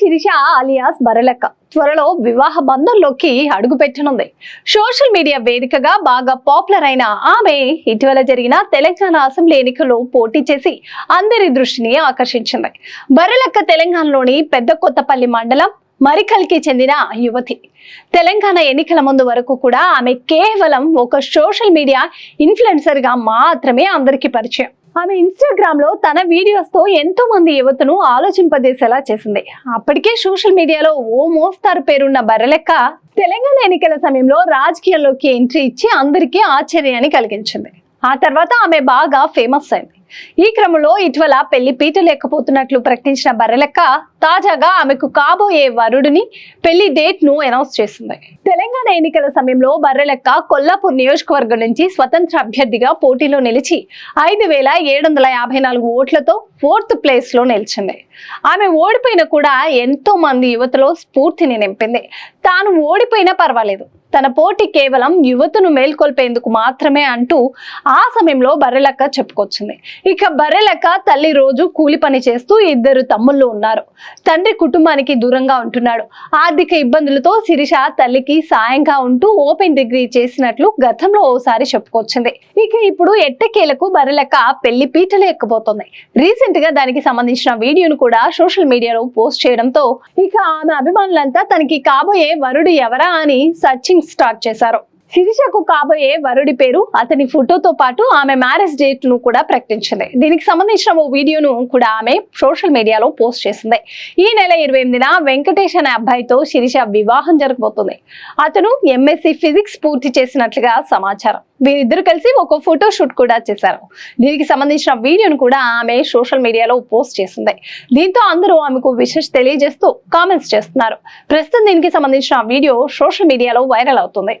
Sirisha alias బరలక్క. త్వరలో వివాహ బంధంలోకి అడుగు పెట్టనుంది. సోషల్ మీడియా వేదికగా బాగా పాపులర్ అయిన ఆమె ఇటీవల జరిగిన తెలంగాణ అసెంబ్లీ ఎన్నికల్లో పోటీ చేసి అందరి దృష్టిని ఆకర్షించింది. బరలక్క తెలంగాణలోని పెద్ద కొత్తపల్లి మండలం మరికల్కి చెందిన యువతి. తెలంగాణ ఎన్నికల ముందు వరకు కూడా ఆమె కేవలం ఒక సోషల్ మీడియా ఇన్ఫ్లుయెన్సర్గా మాత్రమే అందరికీ పరిచయం. ఆమె ఇన్స్టాగ్రామ్లో తన వీడియోస్తో ఎంతో మంది యువతను ఆలోచింపజేసేలా చేసింది. అప్పటికే సోషల్ మీడియాలో ఓ మోస్తారు పేరున్న బర్రెలెక్క తెలంగాణ ఎన్నికల సమయంలో రాజకీయాల్లోకి ఎంట్రీ ఇచ్చి అందరికీ ఆశ్చర్యాన్ని కలిగించింది. ఆ తర్వాత ఆమె బాగా ఫేమస్ అయింది. ఈ క్రమంలో ఇటీవల పెళ్ళి పీట లేకపోతున్నట్లు ప్రకటించిన బర్రెలెక్క తాజాగా ఆమెకు కాబోయే వరుడిని పెళ్ళి డేట్ను అనౌన్స్ చేసింది. తెలంగాణ ఎన్నికల సమయంలో బర్రెలెక్క కొల్లాపూర్ నియోజకవర్గం నుంచి స్వతంత్ర అభ్యర్థిగా పోటీలో నిలిచి ఐదు వేల ఏడు వందల యాభై నాలుగు ఓట్లతో ఫోర్త్ ప్లేస్లో నిలిచింది. ఆమె ఓడిపోయిన కూడా ఎంతో మంది యువతలో స్ఫూర్తిని నింపింది. తాను ఓడిపోయినా పర్వాలేదు. తన పోటీ కేవలం యువతను మేల్కొల్పేందుకు మాత్రమే అంటూ ఆ సమయంలో బర్రెలెక్క చెప్పుకొచ్చింది. ఇక బర్రెలెక్క తల్లి రోజు కూలి పని చేస్తూ ఇద్దరు తమ్ముళ్ళు ఉన్నారు. తండ్రి కుటుంబానికి దూరంగా ఉంటున్నాడు. ఆర్థిక ఇబ్బందులతో శిరీష తల్లికి సాయంగా ఉంటూ ఓపెన్ డిగ్రీ చేసినట్లు గతంలో ఓసారి చెప్పుకొచ్చింది. ఇక ఇప్పుడు ఎట్టకేలకు బర్రెలెక్క పెళ్ళి పీటలు ఎక్కబోతోంది రీసెంట్గా దానికి సంబంధించిన వీడియోను కూడా సోషల్ మీడియాలో పోస్ట్ చేయడంతో ఇక ఆమె అభిమానులంతా తనకి కాబోయే వరుడు ఎవరా అని సర్చింగ్ స్టార్ట్ చేశారు. శిరీషకు కాబోయే వరుడి పేరు అతని ఫోటోతో పాటు ఆమె మ్యారేజ్ డేట్ను కూడా ప్రకటించింది. దీనికి సంబంధించిన ఓ వీడియోను కూడా ఆమె సోషల్ మీడియాలో పోస్ట్ చేసింది. ఈ నెల ఇరవై ఎనిమిదిన వెంకటేష్ అనే అబ్బాయితో శిరీష వివాహం జరగబోతుంది. అతను ఎంఎస్సి ఫిజిక్స్ పూర్తి చేసినట్లుగా సమాచారం. వీరిద్దరు కలిసి ఒక ఫోటో షూట్ కూడా చేశారు. దీనికి సంబంధించిన వీడియోను కూడా ఆమె సోషల్ మీడియాలో పోస్ట్ చేసింది. దీంతో అందరూ ఆమెకు విషెస్ తెలియజేస్తూ కామెంట్స్ చేస్తున్నారు. ప్రస్తుతం దీనికి సంబంధించిన వీడియో సోషల్ మీడియాలో వైరల్ అవుతుంది.